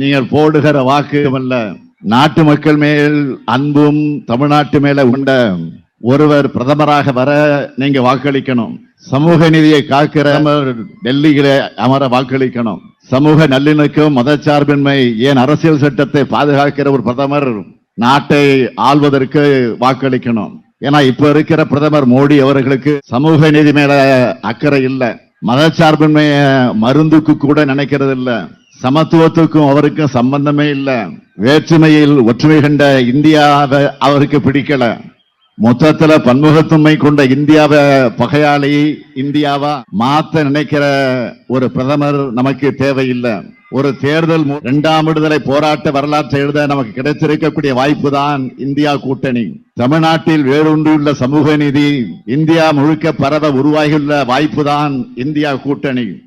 நீங்கள் போடுகிற வாக்கு அல்ல. நாட்டு மக்கள் மேல் அன்பும் தமிழ்நாட்டு மேல உண்ட ஒருவர் பிரதமராக வர நீங்க வாக்களிக்கணும். சமூக நிதியை காக்கிற டெல்லியில அமர வாக்களிக்கணும். சமூக நல்லிணக்கம் மதச்சார்பின்மை ஏன் அரசியல் சட்டத்தை பாதுகாக்கிற ஒரு பிரதமர் நாட்டை ஆள்வதற்கு வாக்களிக்கணும். ஏன்னா இப்ப இருக்கிற பிரதமர் மோடி அவர்களுக்கு சமூக நீதி மேல அக்கறை இல்லை. மதச்சார்பின்மைய மருந்துக்கு கூட நினைக்கிறது இல்லை சமத்துவத்துக்கும் அவருக்கும் சம்பந்தமே இல்லை. வேற்றுமையில் ஒற்றுமை கண்ட இந்தியாவை அவருக்கு பிடிக்கல. மொத்தத்துல பன்முகத்தன்மை கொண்ட இந்தியாவை பகையாளி இந்தியாவா மாத்த நினைக்கிற ஒரு பிரதமர் நமக்கு தேவையில்லை. ஒரு தேர்தல் மு- இரண்டாம் விடுதலை போராட்ட வரலாற்றை எழுத நமக்கு கிடைத்திருக்கக்கூடிய வாய்ப்பு தான் இந்தியா கூட்டணி. தமிழ்நாட்டில் வேரூன்றியுள்ள சமூக நீதி இந்தியா முழுக்க பரவ உருவாகியுள்ள வாய்ப்பு தான் இந்தியா கூட்டணி.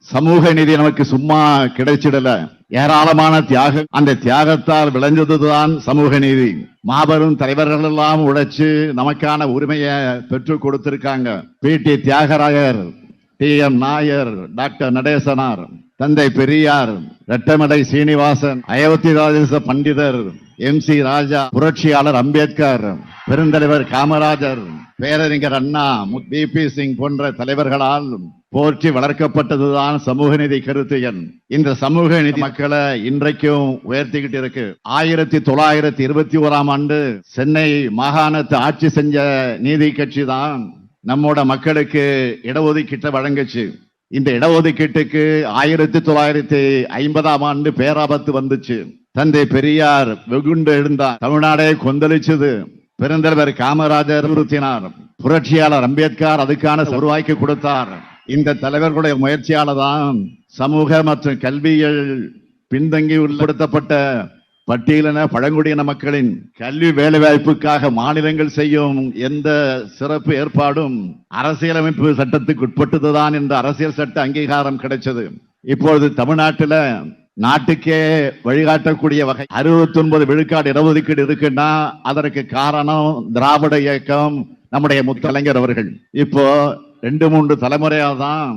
சமூக நீதி நமக்கு சும்மா கிடைச்சிடல. ஏராளமான தியாகம் அந்த தியாகத்தால் விளைஞ்சதுதான் சமூக நீதி. மாபெரும் தலைவர்கள் எல்லாம் உழைச்சு நமக்கான உரிமையை பெற்றுக் கொடுத்திருக்காங்க. P. T. Thyagarayar T. M. Nair doctor Natesanar தந்தை பெரியார் ரெட்டமடை சீனிவாசன் அயோத்திதாச பண்டிதர் எம். சி. ராஜா புரட்சியாளர் அம்பேத்கர் பெருந்தலைவர் காமராஜர் பேரறிஞர் அண்ணா பி. பி. சிங் போன்ற தலைவர்களால் போற்றி வளர்க்கப்பட்டதுதான் சமூக நீதி எண். இந்த சமூக நீதி மக்களை இன்றைக்கும் உயர்த்திக்கிட்டு இருக்கு ஆயிரத்தி தொள்ளாயிரத்தி இருபத்தி ஓராம் ஆண்டு சென்னை மாகாணத்தை ஆட்சி செஞ்ச நீதி கட்சி தான் நம்மோட மக்களுக்கு இடஒதுக்கீட்டை வழங்குச்சு. இந்த இடஒதுக்கீட்டுக்கு ஆயிரத்தி தொள்ளாயிரத்தி ஐம்பதாம் ஆண்டு பேராபத்து வந்துச்சு. தந்தை பெரியார் வெகுண்டு எழுந்தார். தமிழ்நாடே கொந்தளிச்சது. பெருந்தலைவர் காமராஜர் நிறுத்தினார். புரட்சியாளர் அம்பேத்கர் அதுக்கான வருவாய்க்கு கொடுத்தார். இந்த தலைவர்களுடைய முயற்சியால தான் சமூக மற்றும் கல்வியில் பின்தங்கி உட்படுத்தப்பட்ட பட்டியலின பழங்குடியின மக்களின் கல்வி வேலைவாய்ப்புக்காக மாநிலங்கள் செய்யும் எந்த சிறப்பு ஏற்பாடும் அரசியலமைப்பு சட்டத்துக்கு உட்பட்டதுதான் என்ற அரசியல் சட்ட அங்கீகாரம் கிடைச்சது. இப்பொழுது தமிழ்நாட்டில் நாட்டுக்கே வழிகாட்டக்கூடிய வகை அறுபத்தி ஒன்பது விழுக்காடு இடஒதுக்கீடு இருக்குன்னா அதற்கு காரணம் திராவிட இயக்கம் நம்முடைய முத்தலைஞர் அவர்கள். இப்போ ரெண்டு மூன்று தலைமுறையாக தான்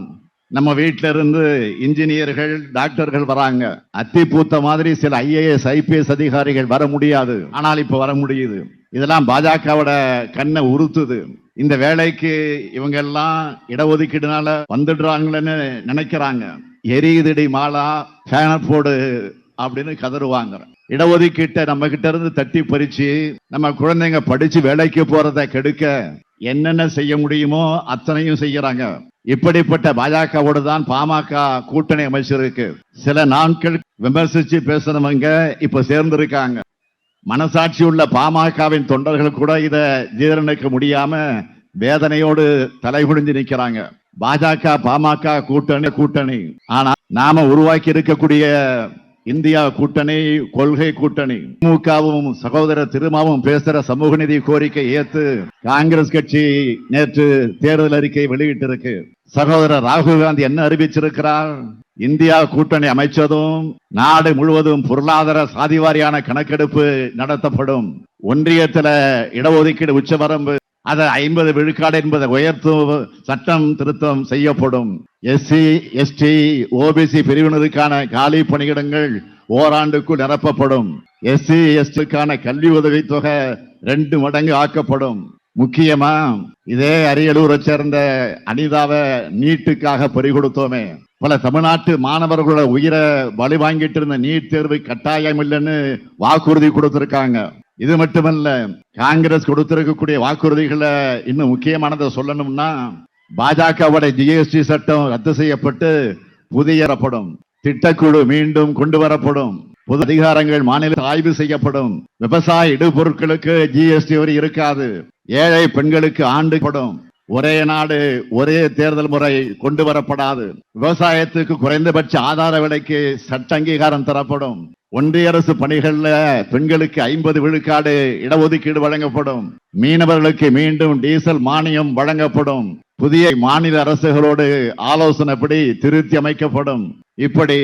நம்ம வீட்டில இருந்து இன்ஜினியர்கள் டாக்டர்கள் வராங்க. அத்தி பூத்த மாதிரி சில ஐஏஎஸ் ஐபிஎஸ் அதிகாரிகள் வர முடியாது. ஆனால் இப்ப வர முடியுது. இதெல்லாம் பாஜகவோட கண்ணை உறுத்துது. இந்த வேலைக்கு இவங்க எல்லாம் இடஒதுக்கீடுனால வந்துடுறாங்களேன்னு நினைக்கிறாங்க. எரியுதடி மாலா ஃபேனர் போடு அப்படின்னு கதறுவாங்க. இடஒதுக்கீட்டை நம்ம கிட்ட இருந்து தட்டி பறிச்சு நம்ம குழந்தைங்க படிச்சு வேலைக்கு போறதை கெடுக்க என்னென்ன செய்ய முடியுமோ அத்தனையும் செய்யறாங்க. இப்படிப்பட்ட பாஜகவோடு தான் பாமக கூட்டணி அமைச்சிருக்கு. சில நாட்கள் விமர்சிச்சு பேசுனவங்க இப்ப சேர்ந்திருக்காங்க. மனசாட்சி உள்ள பாமகவின் தொண்டர்கள் கூட இதை ஜீரணிக்க முடியாம வேதனையோடு தலைகுடிஞ்சு நிற்கிறாங்க பாஜக பாமக கூட்டணி கூட்டணி. ஆனா நாம உருவாக்கி இருக்கக்கூடிய இந்தியா கூட்டணி கொள்கை கூட்டணி. திமுகவும் சகோதரர் திருமாவும் பேசுற சமூக நிதி கோரிக்கை ஏத்து காங்கிரஸ் கட்சி நேற்று தேர்தல் அறிக்கை வெளியிட்டிருக்கு. சகோதரர் ராகுல் காந்தி என்ன அறிவிச்சிருக்கிறார்? இந்தியா கூட்டணி அமைச்சதும் நாடு முழுவதும் பொருளாதார சாதிவாரியான கணக்கெடுப்பு நடத்தப்படும். ஒன்றியத்துல இடஒதுக்கீடு உச்சவரம்பு அதை ஐம்பது விழுக்காடு என்பதை உயர்த்தும் சட்டம் திருத்தம் செய்யப்படும். எஸ்சி எஸ்டி ஓபிசி பிரிவினருக்கான காலி பணியிடங்கள் ஓராண்டுக்குள் நிரப்பப்படும். எஸ்சி எஸ்டிக்கான கல்வி உதவித்தொகை ரெண்டு மடங்கு ஆக்கப்படும். முக்கியமா இதே அரியலூரை சேர்ந்த அனிதாவை நீட்டுக்காக பறிகொடுத்தோமே பல தமிழ்நாட்டு மாணவர்களோட உயிரை பலி வாங்கிட்டு இருந்த நீட் தேர்வு கட்டாயம் இல்லைன்னு வாக்குறுதி கொடுத்திருக்காங்க. இது மட்டுமல்ல காங்கிரஸ் கொடுத்திருக்கக்கூடிய வாக்குறுதிகளை இன்னும் முக்கியமானதை சொல்லணும்னா பாஜகவோட ஜிஎஸ்டி சட்டம் ரத்து செய்யப்பட்டு புதிய வரப்படும் திட்டக்குழு மீண்டும் கொண்டு வரப்படும் பொது அதிகாரங்கள் மாநில ஆய்வு செய்யப்படும். விவசாய இடுபொருட்களுக்கு ஜிஎஸ்டி வரி இருக்காது. ஏழை பெண்களுக்கு ஆண்டு படும். ஒரே நாடு ஒரே தேர்தல் முறை கொண்டு வரப்படாது. விவசாயத்துக்கு குறைந்தபட்ச ஆதார விலைக்கு சட்ட அங்கீகாரம் தரப்படும். ஒன்றிய அரசு பணிகள்ல பெண்களுக்கு ஐம்பது விழுக்காடு இடஒதுக்கீடு வழங்கப்படும். மீனவர்களுக்கு மீண்டும் டீசல் மானியம் வழங்கப்படும். புதிய மாநில அரசுகளோடு ஆலோசனைப்படி திருத்தி அமைக்கப்படும். இப்படி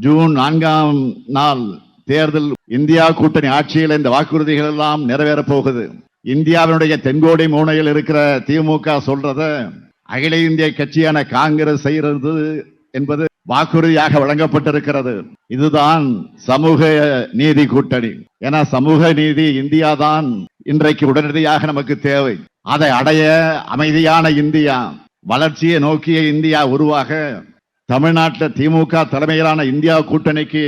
ஜூன் நான்காம் நாள் தேர்தல் இந்தியா கூட்டணி ஆட்சியில் இந்த வாக்குறுதிகள் எல்லாம் நிறைவேறப் போகுது. இந்தியாவினுடைய தென்கோடி மூனையில் இருக்கிற திமுக சொல்றத அகில இந்திய கட்சியான காங்கிரஸ் செய்யறது என்பது வாக்குறுதியாக வழங்கப்பட்டிருக்கிறது. இதுதான் சமூக நீதி கூட்டணி. ஏன்னா சமூக நீதி இந்தியா தான் இன்றைக்கு உடனடியாக நமக்கு தேவை. அதை அடைய அமைதியான இந்தியா வளர்ச்சியை நோக்கிய இந்தியா உருவாக தமிழ்நாட்டில் திமுக தலைமையிலான இந்தியா கூட்டணிக்கு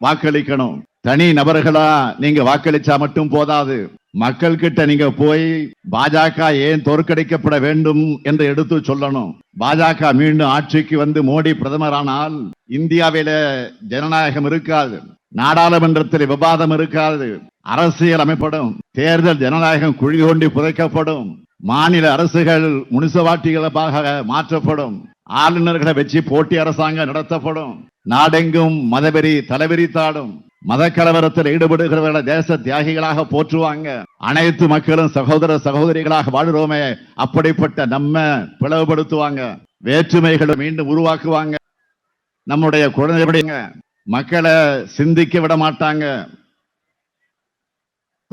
வாக்களிக்கணும். தனி நபர்களா நீங்க வாக்களிச்சா மட்டும் போதாது. மக்கள் கிட்ட நீங்க போய் பாஜக ஏன் தோற்கடிக்கப்பட வேண்டும் என்று எடுத்து சொல்லணும். பாஜக மீண்டும் ஆட்சிக்கு வந்து மோடி பிரதமரானால் இந்தியாவில ஜனநாயகம் இருக்காது. நாடாளுமன்றத்தில் விவாதம் இருக்காது. அரசியல் அமைப்படும். தேர்தல் ஜனநாயகம் குழி தோண்டி புதைக்கப்படும். மாநில அரசுகள் முனிசவாட்டிகளாக மாற்றப்படும். ஆளுநர்களை வச்சு போட்டி அரசாங்கம் நடத்தப்படும். நாடெங்கும் மதவெறி தாடும் மத கலவரத்தில் ஈடுபடுகிறவர்களை தேச தியாகிகளாக போற்றுவாங்க. அனைத்து மக்களும் சகோதர சகோதரிகளாக வாழ்கிறோமே. அப்படிப்பட்ட நம்ம பிளவுபடுத்துவாங்க. வேற்றுமைகளை மீண்டும் உருவாக்குவாங்க. நம்முடைய குழந்தைகளுடைய மக்களை சிந்திக்க விட மாட்டாங்க.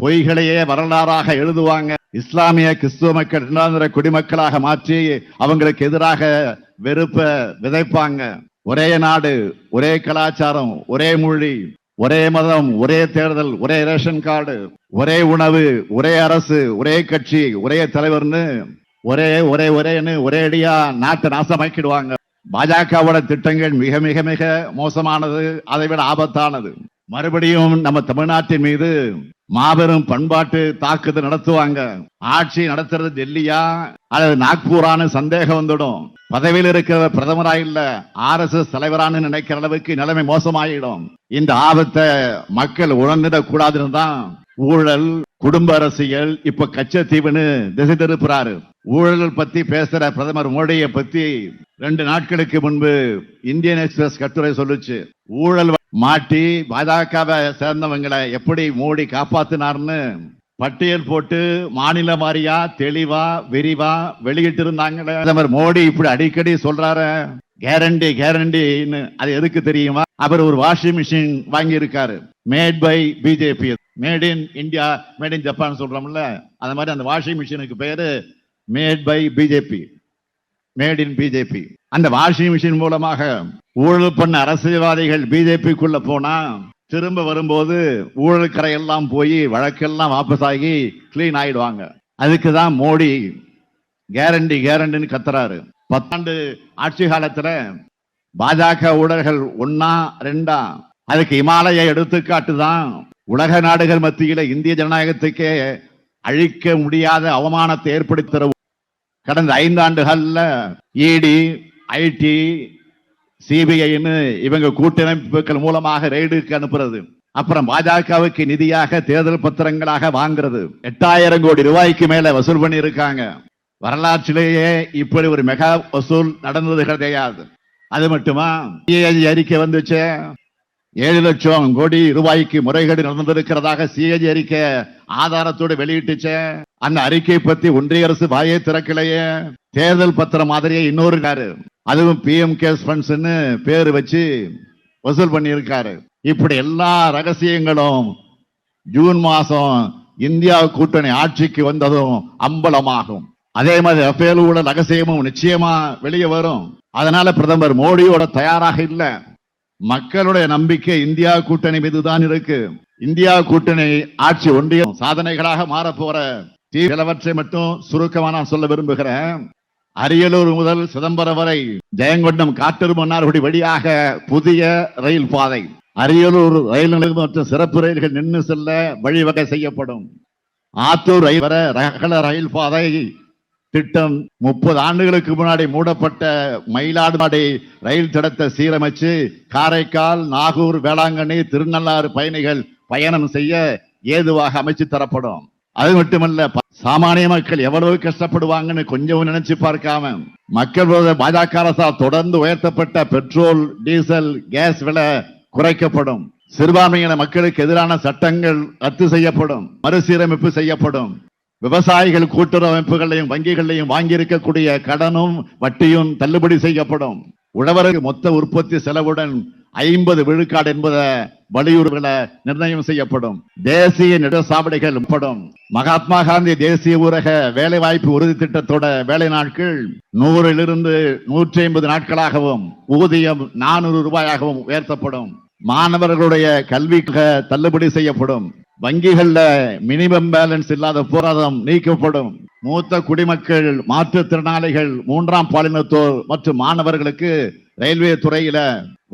பொய்களையே வரலாறாக எழுதுவாங்க. இஸ்லாமிய கிறிஸ்துவ மக்கள் இரண்டாந்திர குடிமக்களாக மாற்றி அவங்களுக்கு எதிராக வெறுப்ப விதைப்பாங்க. ஒரே நாடு ஒரே கலாச்சாரம் ஒரே மொழி. ஒரே மதம் ஒரே தேர்தல் ஒரே ரேஷன் கார்டு ஒரே உணவு ஒரே அரசு ஒரே கட்சி ஒரே தலைவர்னு ஒரே ஒரே ஒரேன்னு ஒரே அடியா நாட்டை நாசமாக்கிடுவாங்க. பாஜகவோட திட்டங்கள் மிக மிக மிக மோசமானது. அதை விட ஆபத்தானது. மறுபடியும் நம்ம தமிழ்நாட்டின் மீது மாபெரும் பண்பாட்டு தாக்குதல் நடத்துவாங்க. ஆட்சி நடத்துறது டெல்லியா? அல்லது நாக்பூரான்னு சந்தேகம் வந்துடும். பதவியில் இருக்கிற பிரதமரா இல்ல ஆர் எஸ் எஸ் தலைவரான்னு நினைக்கிற அளவுக்கு நிலைமை மோசமாயிடும். இந்த ஆபத்தை மக்கள் உணர்ந்திடக் கூடாதுன்னு தான் ஊழல் குடும்ப அரசியல் இப்ப கச்சத்தீவுன்னு திசை திருப்புறாரு. ஊழல் பத்தி பேசுற பிரதமர் மோடியை பத்தி ரெண்டு நாட்களுக்கு முன்பு இந்தியன் எக்ஸ்பிரஸ் கட்டுரை சொல்லுச்சு. ஊழல் மாட்டி பாஜகவை சேர்ந்தவங்களை எப்படி மோடி காப்பாத்தினார்னு பட்டியல் போட்டு மாநில வாரியா தெளிவா விரிவா வெளியிட்டு இருந்தாங்களே பிரதமர் மோடி இப்படி அடிக்கடி சொல்றாரு. கேரண்டி கேரண்டின்னு அது எதுக்கு தெரியுமா? அவர் ஒரு வாஷிங் மிஷின் வாங்கி இருக்காரு made by BJP made in India made in Japan சொல்றோம்ல. அந்த மாதிரி அந்த வாஷிங் மிஷினுக்கு பேரு made by BJP made in BJP அந்த வாஷிங் மிஷின் மூலமாக ஊழல் பண்ண அரசியல்வாதிகள் பிஜேபிக்குள்ள போனா திரும்ப வரும்போது ஊழல் கரையெல்லாம் போய் வழக்கெல்லாம் வாபஸ் ஆகி கிளீன் ஆயிடுவாங்க. அதுக்கு தான் மோடி கேரண்டி கேரண்டின்னு கத்துறாரு. பத்தாண்டு ஆட்சி காலத்துல பாஜக ஊழல்கள் ஒன்னா ரெண்டா? அதுக்கு இமாலய எடுத்துக்காட்டு தான் உலக நாடுகள் மத்தியில இந்திய ஜனநாயகத்துக்கே அழிக்க முடியாத அவமானத்தை ஏற்படுத்துற கடந்த ஐந்தாண்டுகள்ல இடி ஐடி சிபிஐன்னு இவங்க கூட்டமைப்புகள் மூலமாக ரெய்டுக்கு அனுப்புறது. அப்புறம் பாஜகவுக்கு நிதியாக தேர்தல் பத்திரங்களாக வாங்குறது. எட்டாயிரம் கோடி ரூபாய்க்கு மேல வசூல் பண்ணி இருக்காங்க வரலாற்றிலேயே இப்படி ஒரு மெகா வசூல் நடந்தது கிடையாது. அது மட்டுமா? சிஏஜி அறிக்கை வந்துச்சு. ஏழு லட்சம் கோடி ரூபாய்க்கு முறைகேடு நடந்திருக்கிறதாக சிஏஜி அறிக்கை ஆதாரத்தோடு வெளியிட்டுச்சு. அந்த அறிக்கை பத்தி ஒன்றிய அரசு வாயை திறக்கலையே. தேர்தல் பத்திரம் மாதிரியே இன்னொரு அதுவும் அதுவும் பிஎம் கேஸ் பேர் வச்சு வசூல் பண்ணியிருக்காரு. இப்படி எல்லா ரகசியங்களும் ஜூன் மாசம் இந்தியா கூட்டணி ஆட்சிக்கு வந்ததும் அம்பலமாகும். அதே மாதிரி ரஃபேலோட ரகசியமும் நிச்சயமா வெளியே வரும். அதனால பிரதமர் மோடியோட தயாராக இல்ல. மக்களுடைய நம்பிக்கை இந்தியா கூட்டணி மீதுதான் இருக்கு. இந்தியா கூட்டணி ஆட்சி ஒன்றியம் சாதனைகளாக மாறப் போற சிலவற்றை மட்டும் சுருக்கமா நான் சொல்ல விரும்புகிறேன். அரியலூர் முதல் சிதம்பரம் வரை ஜெயங்கொண்டம் காட்டூர் மன்னார்குடி வழியாக புதிய ரயில் பாதை. அரியலூர் ரயில் நிலையம் மற்றும் சிறப்பு ரயில்கள் நின்று செல்ல வழிவகை செய்யப்படும். ஆத்தூர் ரயில் வர ரகல ரயில் பாதை திட்டம் முப்பது ஆண்டுகளுக்கு முன்னாடி மூடப்பட்ட மயிலாடுமடை ரயில் தடத்தை சீரமைச்சு காரைக்கால் நாகூர் வேளாங்கண்ணி திருநள்ளாறு பயணிகள் பயணம் செய்ய ஏதுவாக அமைச்சு தரப்படும். அது மட்டுமல்ல ப- சாமானிய மக்கள் எவ்வளவு கஷ்டப்படுவாங்கன்னு கொஞ்சம் நினைச்சு பார்க்காம மக்கள் விரோத பாஜக அரசால் தொடர்ந்து உயர்த்தப்பட்ட பெட்ரோல் டீசல் கேஸ் விலை குறைக்கப்படும். சிறுபான்மையின மக்களுக்கு எதிரான சட்டங்கள் ரத்து செய்யப்படும். மறுசீரமைப்பு செய்யப்படும். விவசாயிகள் கூட்டுறவு வங்கிகளையும் வாங்கியிருக்கக்கூடிய கடனும் வட்டியும் தள்ளுபடி செய்யப்படும். உழவருக்கு மொத்த உற்பத்தி செலவுடன் ஐம்பது விழுக்காடு என்பதை வலியுறுகளை நிர்ணயம் செய்யப்படும். தேசிய நெடுசாவடிகள் உட்படும் மகாத்மா காந்தி தேசிய ஊரக வேலை வாய்ப்பு உறுதி திட்டத்தோட வேலை நாட்கள் நூறிலிருந்து நூற்றி ஐம்பது நாட்களாகவும் ஊதியம் நானூறு ரூபாயாகவும் உயர்த்தப்படும். மாணவர்களுடைய கல்விக்கு தள்ளுபடி செய்யப்படும். வங்கிகள்ல மினிமம் பேலன்ஸ் இல்லாத போராட்டம் நீக்கப்படும். மூத்த குடிமக்கள் மாற்றுத்திறனாளிகள் மூன்றாம் பாலினத்தோர் மற்றும் மாணவர்களுக்கு ரயில்வே துறையில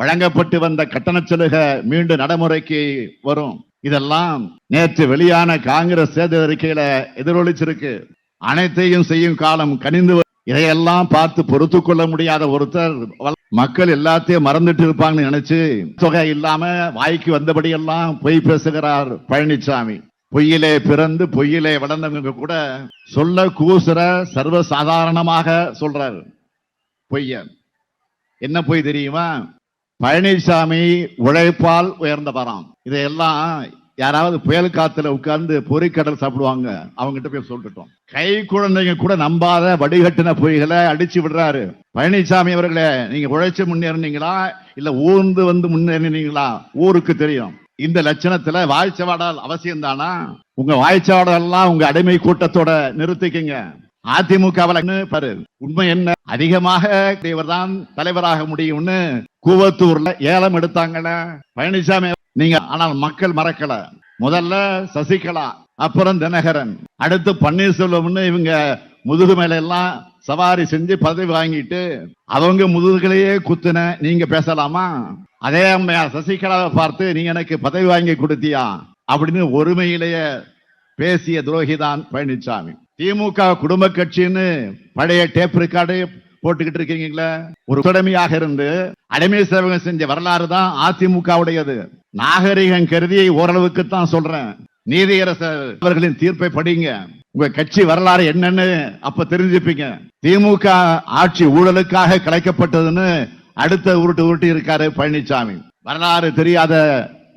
வழங்கப்பட்டு வந்த கட்டண சலுகை மீண்டும் நடைமுறைக்கு வரும். இதெல்லாம் நேற்று வெளியான காங்கிரஸ் தேர்தல் அறிக்கையில எதிரொலிச்சிருக்கு. அனைத்தையும் செய்யும் காலம் கனிந்து இதையெல்லாம் பார்த்து பொறுத்து கொள்ள முடியாத ஒருத்தர் மக்கள் எல்லாத்தையும் மறந்துட்டு இருப்பாங்கன்னு நினைச்சு தொகை இல்லாம வாய்க்கு வந்தபடி எல்லாம் பொய் பேசுகிறார் பழனிசாமி பொய்யிலே பிறந்து பொய்யிலே வளர்ந்தவங்க கூட சொல்ல கூசுற சர்வ சாதாரணமாக சொல்றாரு பொய்ய. என்ன பொய் தெரியுமா? பழனிசாமி உழைப்பால் உயர்ந்த உயர்ந்தவராம். இதையெல்லாம் யாராவது புயல் காத்துல உட்கார்ந்து பொறிக்கடல் சாப்பிடுவாங்க அவங்ககிட்ட போய் சொல்லிட்டோம் கை குழந்தைங்க கூட நம்பாத வடிகட்டின பொய்களை அடிச்சு விடுறாரு. பழனிசாமி அவர்களே நீங்க உழைச்சு முன்னேறினீங்களா? இல்ல ஊர்ந்து வந்து முன்னேறினீங்களா? ஊருக்கு தெரியும். இந்த லட்சணத்துல வாய்ச்சவாடல் அவசியம் தானா உங்க வாய்ச்சவாடலாம் உங்க அடிமை கூட்டத்தோட நிறுத்திக்கங்க. அதிமுகவில் பாரு. உண்மை என்ன? அதிகமாக இவர்தான் தலைவராக முடியும்னு கூவத்தூர்ல ஏலம் எடுத்தாங்கல்ல. பழனிசாமி நீங்க ஆனால் மக்கள் மறக்கல. முதல்ல சசிகலா அப்புறம் தினகரன். அடுத்து பன்னீர்செல்வம்னு இவங்க முதுகு மேல எல்லாம் சவாரி செஞ்சு பதவி வாங்கிட்டு அவங்க முதுகுலையே குத்துன. நீங்க பேசலாமா? அதே அம்மையா சசிகலாவை பார்த்து நீ எனக்கு பதவி வாங்கி கொடுத்தியா? அப்படின்னு ஒருமையிலேயே பேசிய துரோகிதான் பழனிசாமி திமுக குடும்ப கட்சின்னு பழைய டேப் ரெக்கார்டு போட்டுக்கிட்டு இருக்கீங்களா? ஒரு உடமையாக இருந்து அடிமை சேவகம் செஞ்ச வரலாறு தான் அதிமுகவுடையது. நாகரிகம் கருதி ஓரளவுக்கு தான் சொல்றேன். நீதியரசர் அவர்களின் தீர்ப்பை படிங்க. உங்க கட்சி வரலாறு என்னன்னு அப்ப தெரிஞ்சுப்பீங்க. திமுக ஆட்சி ஊழலுக்காக கலைக்கப்பட்டதுன்னு அடுத்த உருட்டு உருட்டி இருக்காரு பழனிசாமி வரலாறு தெரியாத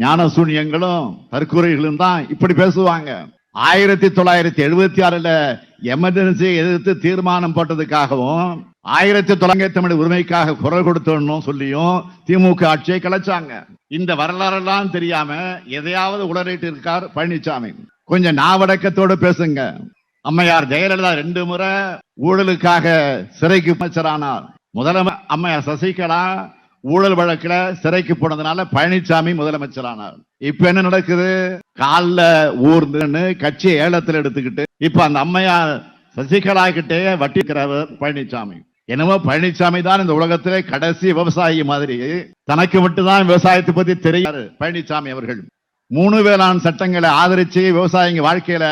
ஞான சூன்யங்களும் தற்கொலைகளும் தான் இப்படி பேசுவாங்க. ஆயிரத்தி தொள்ளாயிரத்தி எழுபத்தி ஆறுல எமர்ஜென்சி எதிர்த்து தீர்மானம் போட்டதுக்காகவும் ஆயிரத்தி தொள்ளாயிரத்தி தமிழ் உரிமைக்காக குரல் கொடுத்தோம்னு சொல்லியும் திமுக ஆட்சியை கலைச்சாங்க. இந்த வரலாறெல்லாம் தெரியாம எதையாவது உளறிட்டு இருக்கார் பழனிசாமி கொஞ்சம் நாவடக்கத்தோடு பேசுங்க. அம்மையார் ஜெயலலிதா ரெண்டு முறை ஊழலுக்காக சிறைக்கு அமைச்சரானார். முதலம அம்மையார் சசிகலா ஊழல் வழக்குல சிறைக்கு போனதுனால பழனிசாமி முதலமைச்சரானார். இப்ப என்ன நடக்குது? காலில் ஊர்ந்துன்னு கட்சியை ஏலத்தில் எடுத்துக்கிட்டு இப்ப அந்த அம்மையார் சசிகலா கிட்டே வட்டிக்கிறவர் பழனிசாமி என்னவோ பழனிசாமி தான் இந்த உலகத்திலே கடைசி விவசாயி மாதிரி. தனக்கு மட்டும்தான் விவசாயத்தை பத்தி தெரியாது பழனிசாமி அவர்கள். மூணு வேளாண் சட்டங்களை ஆதரிச்சு விவசாயிங்க வாழ்க்கையில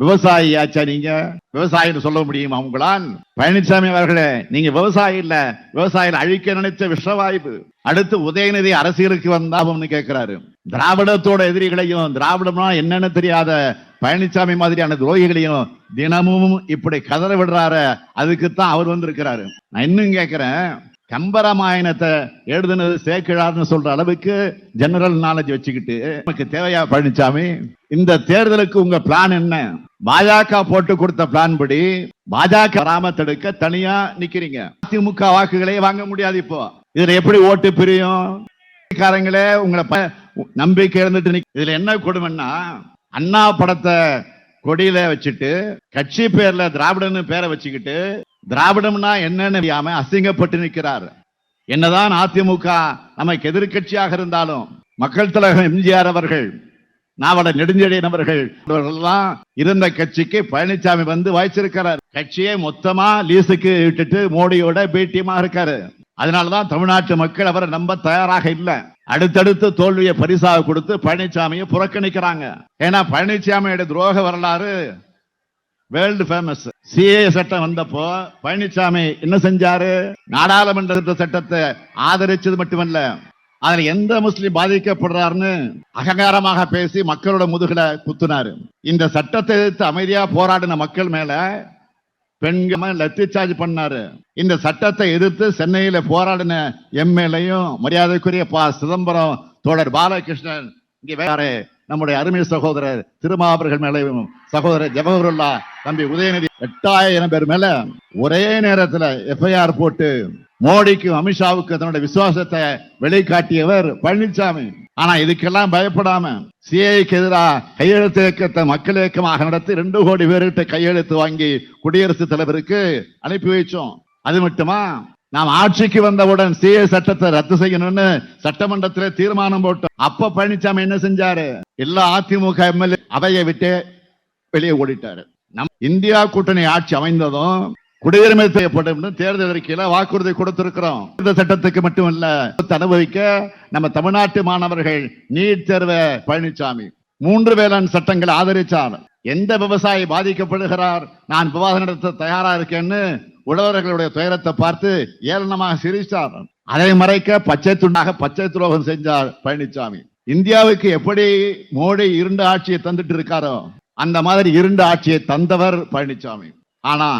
விவசாயியாச்சா நீங்க? விவசாயின்னு சொல்ல முடியுமா உங்களால்? பழனிசாமி அவர்களே நீங்க விவசாயி இல்ல விவசாயிகள் அழிக்க நினைச்ச விஷவாய்ப்பு. அடுத்து உதயநிதி அரசியலுக்கு வந்தாபம்னு கேட்கிறாரு. திராவிடத்தோட எதிரிகளையும் திராவிடம்னா என்னன்னு தெரியாத பழனிசாமி மாதிரியான துரோகிகளையும் தினமும் இப்படி கதற விடுறாரு அதுக்குத்தான் அவர் வந்திருக்கிறாரு. நான் இன்னும் கேட்கிறேன் கம்பராமாயணத்தை எழுதுனது சேக்கிழார்னு சொல்ற அளவுக்கு ஜெனரல் நாலேஜ் வச்சுக்கிட்டு நமக்கு தேவையா பழனிசாமி இந்த தேர்தலுக்கு உங்க பிளான் என்ன? பாஜக போட்டு கொடுத்த பிளான் படி பாஜக வராம தடுக்க தனியா நிக்கிறீங்க. அதிமுக வாக்குகளே வாங்க முடியாது இப்போ. இதுல எப்படி ஓட்டு பிரியும்? காரங்களே உங்களை ப- நம்பிக்கை இருந்துட்டு நிக்க இதுல என்ன கொடுமைன்னா அண்ணா படத்தை கொடியில வச்சுட்டு கட்சி பேர்ல திராவிடன்னு பேரை வச்சுக்கிட்டு திராவிடம்னா என்னன்னு அறியாம அசிங்கப்பட்டு நிற்கிறார். என்னதான் அதிமுக நமக்கு எதிர்கட்சியாக இருந்தாலும் மக்கள் தலைவர் எம்ஜிஆர் அவர்கள் நாவட நெடுஞ்செழியன் அவர்கள் இருந்த கட்சிக்கு பழனிசாமி வந்து வாய்ச்சிருக்கிறார். கட்சியை மொத்தமா லீஸுக்கு விட்டுட்டு மோடியோட பேட்டியமா இருக்காரு. அதனாலதான் தமிழ்நாட்டு மக்கள் அவரை நம்ப தயாராக இல்லை. அடுத்தடுத்து தோல்வியை பரிசாக கொடுத்து பழனிசாமியை புறக்கணிக்கிறாங்க. ஏன்னா பழனிசாமியோட துரோக வரலாறு வேர்ல்டு ஃபேமஸ். சிஏ சட்டம் வந்தப்போ பழனிசாமி என்ன செஞ்சாரு? நாடாளுமன்ற சட்டத்தை ஆதரிச்சது மட்டுமல்ல அதுல எந்த முஸ்லிம் பாதிக்கப்படுறாருன்னு அகங்காரமாக பேசி மக்களோட முதுகுல குத்துனாரு. இந்த சட்டத்தை எதிர்த்து அமைதியா போராடின மக்கள் மேல பெண்கள் லத்தி சார்ஜ் பண்ணாரு. இந்த சட்டத்தை எதிர்த்து சென்னையில போராடின எம்எல்ஏயும் மரியாதைக்குரிய பா. சிதம்பரம் தோழர் பாலகிருஷ்ணன் இங்கே வேற நம்முடைய அருமை சகோதரர் திருமாவர்கள் மேலே சகோதரர் ஜவஹருல்லா தம்பி உதயநிதி எட்டாயிரம் பேர் மேல ஒரே நேரத்துல எஃப்ஐஆர் போட்டு மோடிக்கும் அமித்ஷாவுக்கு தன்னுடைய விசுவாசத்தை வெளிக்காட்டியவர் பழனிசாமி ஆனா இதுக்கெல்லாம் பயப்படாம சிஐக்கு எதிராக கையெழுத்து இயக்கத்தை மக்கள் இயக்கமாக நடத்தி ரெண்டு கோடி பேர்கிட்ட கையெழுத்து வாங்கி குடியரசுத் தலைவருக்கு அனுப்பி வைச்சோம். அது மட்டுமா? நாம் ஆட்சிக்கு வந்தவுடன் சிஏ சட்டத்தை ரத்து செய்யணும்னு சட்டமன்றத்தில் தீர்மானம் போட்டோம். அப்ப பழனிசாமி என்ன செஞ்சாரு? எல்லா அதிமுக எம்எல்ஏ அவையை விட்டு வெளியே ஓடிட்டாரு. நம் இந்தியா கூட்டணி ஆட்சி அமைந்ததும் குடியுரிமை செய்யப்படும் தேர்தல் அறிக்கையில வாக்குறுதி கொடுத்திருக்கிறோம். இந்த சட்டத்துக்கு மட்டுமல்ல அனுபவிக்க நம்ம தமிழ்நாட்டு மாணவர்கள் நீட் தேர்வை பழனிசாமி மூன்று வேளாண் சட்டங்களை ஆதரிச்சார். எந்த விவசாயி பாதிக்கப்படுகிறார்? நான் விவாதம் நடத்த தயாரா இருக்கேன்னு உழவர்களுடைய துயரத்தை பார்த்து ஏளனமாக சிரித்தார். அதை மறைக்க பச்சை துண்டாக பச்சை துரோகம் செஞ்சார் பழனிசாமி இந்தியாவுக்கு எப்படி மோடி இருண்ட ஆட்சியை தந்துட்டு இருக்காரோ அந்த மாதிரி இருண்ட ஆட்சியை தந்தவர் பழனிசாமி ஆனா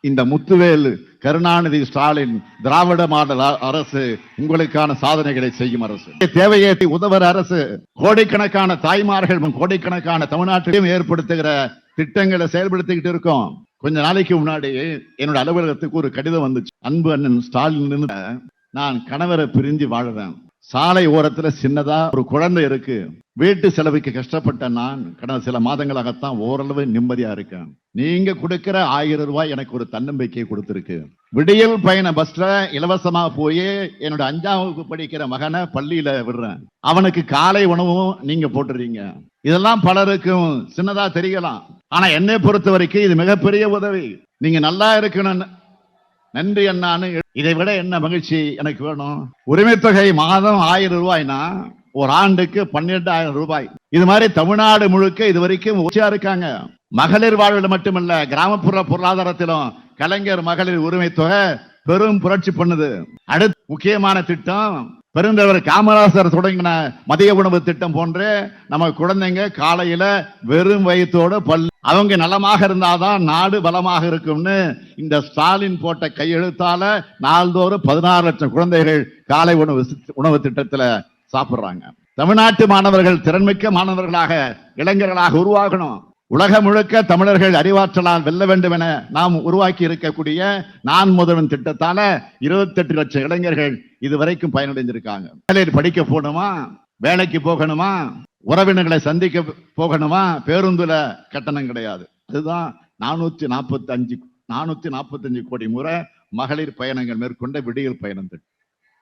இந்த முத்துவேல் கருணாநிதி ஸ்டாலின் திராவிட மாடல் அரசு உங்களுக்கான சாதனைகளை செய்யும் அரசு. தேவையேற்றி உதவர் அரசு கோடிக்கணக்கான தாய்மார்கள் கோடிக்கணக்கான தமிழ்நாட்டிலும் ஏற்படுத்துகிற திட்டங்களை செயல்படுத்திக்கிட்டு இருக்கோம். கொஞ்ச நாளைக்கு முன்னாடி என்னோட அலுவலகத்துக்கு ஒரு கடிதம் வந்துச்சு. அன்பு அண்ணன் ஸ்டாலின் நான் கணவரை பிரிஞ்சு வாழுறேன். சாலை ஓரத்தில் சின்னதா ஒரு குழந்தை இருக்கு. வீட்டு செலவுக்கு கஷ்டப்பட்ட நான். கடந்த சில மாதங்களாகத்தான் ஓரளவு நிம்மதியா இருக்கேன். நீங்க கொடுக்கிற ஆயிரம் ரூபாய் எனக்கு ஒரு தன்னம்பிக்கை கொடுத்துருக்கு. விடியல் பயண பஸ்ல இலவசமா போய் என்னோட அஞ்சாம் வகுப்பு படிக்கிற மகனை பள்ளியில விடுறேன். அவனுக்கு காலை உணவும் நீங்க போட்டுறீங்க. இதெல்லாம் பலருக்கும் சின்னதா தெரியலாம். ஆனா என்னை பொறுத்த வரைக்கும் இது மிகப்பெரிய உதவி. நீங்க நல்லா இருக்கணும்னு நன்றி அண்ணான்னு இதை விட என்ன மகிழ்ச்சி எனக்கு வேணும்? உரிமை தொகை மாதம் ஆயிரம் ரூபாய்னா ஒரு ஆண்டுக்கு பன்னிரெண்டாயிரம் ரூபாய். இது மாதிரி தமிழ்நாடு முழுக்க இது வரைக்கும் உச்சியா இருக்காங்க. மகளிர் வாழ்வில் மட்டுமல்ல கிராமப்புற பொருளாதாரத்திலும் கலைஞர் மகளிர் உரிமை தொகை பெரும் புரட்சி பண்ணுது. அடுத்த முக்கியமான திட்டம் பெருந்தலைவர் காமராசர் தொடங்கின மதிய உணவு திட்டம் போன்று நம்ம குழந்தைங்க காலையில வெறும் வயிற்றோடு பல் அவங்க நலமாக இருந்தாதான் நாடு பலமாக இருக்கும்னு இந்த ஸ்டாலின் போட்ட கையெழுத்தால நாள்தோறும் பதினாறு லட்சம் குழந்தைகள் காலை உணவு உணவு திட்டத்துல சாப்பிடுறாங்க. தமிழ்நாட்டு மாணவர்கள் திறன்மிக்க மாணவர்களாக இளைஞர்களாக உருவாகணும். உலகம் முழுக்க தமிழர்கள் அறிவாற்றலால் வெல்ல வேண்டும் என நாம் உருவாக்கி இருக்கக்கூடிய நான் முதல்வன் திட்டத்தால இருபத்தெட்டு லட்சம் இளைஞர்கள் இதுவரைக்கும் பயனடைஞ்சிருக்காங்க வேலையில் படிக்க போகணுமா? வேலைக்கு போகணுமா? உறவினர்களை சந்திக்க போகணுமா? பேருந்துல கட்டணம் கிடையாது. அதுதான் நானூத்தி நாற்பத்தி அஞ்சு நானூத்தி நாற்பத்தஞ்சு கோடி முறை மகளிர் பயணங்கள் மேற்கொண்ட விடியல் பயணம் திட்டம்.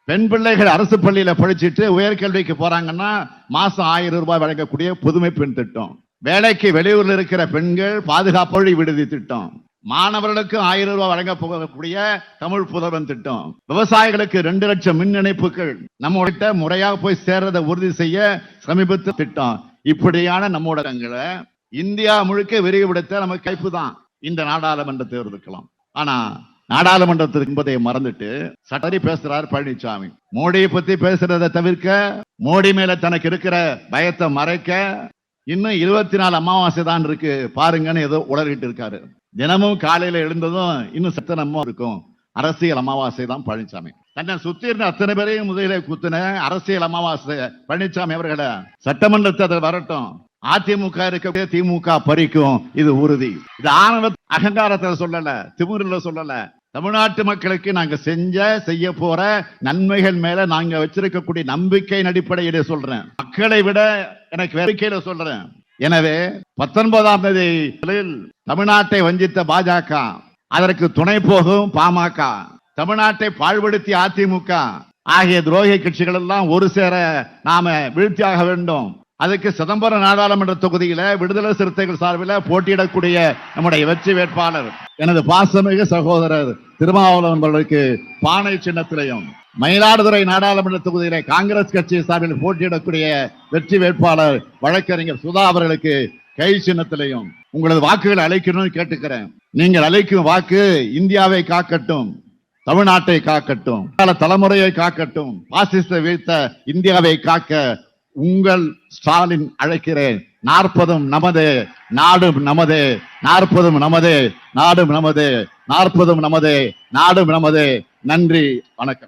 பெண் பிள்ளைகள் அரசு பள்ளியில படிச்சுட்டு உயர்கல்விக்கு போறாங்கன்னா மாசம் ஆயிரம் ரூபாய் வழங்கக்கூடிய புதுமை பெண் திட்டம். வேலைக்கு வெளியூரில் இருக்கிற பெண்கள் பாதுகாப்பு விடுதி திட்டம். மாணவர்களுக்கு ஆயிரம் ரூபாய் வழங்க போகக்கூடிய தமிழ் புதல்வன் திட்டம். விவசாயிகளுக்கு ரெண்டு லட்சம் மின் இணைப்புகள். நம்மகிட்ட முறையாக போய் சேர்றதை உறுதி செய்ய சமீபத்து திட்டம். இப்படியான நம்ம ஊடகங்களை இந்தியா முழுக்க விரிவுபடுத்த நமக்கு கைப்பு தான். இந்த நாடாளுமன்ற தேர்தலுக்கலாம் ஆனா நாடாளுமன்றத்திற்கு என்பதை மறந்துட்டு சட்டரி பேசுறாரு பழனிசாமி மோடியை பத்தி பேசுறதை தவிர்க்க மோடி மேல தனக்கு இருக்கிற பயத்தை மறைக்க இன்னும் இருபத்தி நாலு அமாவாசை தான் இருக்கு. பாருங்கன்னு ஏதோ உளறிட்டு இருக்காரு. தினமும் காலையில எழுந்ததும் இன்னும் சத்தனமும் இருக்கும். அரசியல் அமாவாசை தான் பழனிசாமி தன்னை சுத்தி இருந்த அத்தனை பேரையும் முதலிலே குத்துன அரசியல் அமாவாசை பழனிசாமி அவர்களை சட்டமன்றத்தில் வரட்டும். அதிமுக இருக்க திமுக பறிக்கும். இது உறுதி. இது ஆணவ அகங்காரத்தில் சொல்லல திமிரில சொல்லல. தமிழ்நாட்டு மக்களுக்கு நாங்க செஞ்ச செய்ய போற நன்மைகள் மேல நாங்க வச்சிருக்கக்கூடிய நம்பிக்கையின் அடிப்படையில சொல்றேன். மக்களை விட எனக்கு வேடிக்கையில சொல்றேன். எனவே பத்தொன்பதாம் தேதி தமிழ்நாட்டை வஞ்சித்த பாஜக அதற்கு துணை போகும் பாமக தமிழ்நாட்டை பாழ்படுத்திய அதிமுக ஆகிய துரோகி கட்சிகள் எல்லாம் ஒரு சேர நாம வீழ்த்தியாக வேண்டும். அதுக்கு சிதம்பரம் நாடாளுமன்ற தொகுதியில விடுதலை சிறுத்தைகள் சார்பில் போட்டியிடக்கூடிய நம்முடைய வெற்றி வேட்பாளர் எனது பாசமிகு சகோதரர் திருமாவளவர்களுக்கு பானை சின்னத்திலையும் மயிலாடுதுறை நாடாளுமன்ற தொகுதியிலே காங்கிரஸ் கட்சி சார்பில் போட்டியிடக்கூடிய வெற்றி வேட்பாளர் வழக்கறிஞர் சுதா அவர்களுக்கு கை சின்னத்திலையும் உங்களது வாக்குகளை அழைக்கணும்னு கேட்டுக்கிறேன். நீங்கள் அழைக்கும் வாக்கு இந்தியாவை காக்கட்டும் தமிழ்நாட்டை காக்கட்டும் பல தலைமுறையை காக்கட்டும் பாசிச வீழ்த்த இந்தியாவை காக்க உங்கள் ஸ்டாலின் அழைக்கிறேன். நாற்பதும் நமது நாடும் நமது நாற்பதும் நமது நாடும் நமது நாற்பதும் நமது நாடும் நமது. நன்றி வணக்கம்.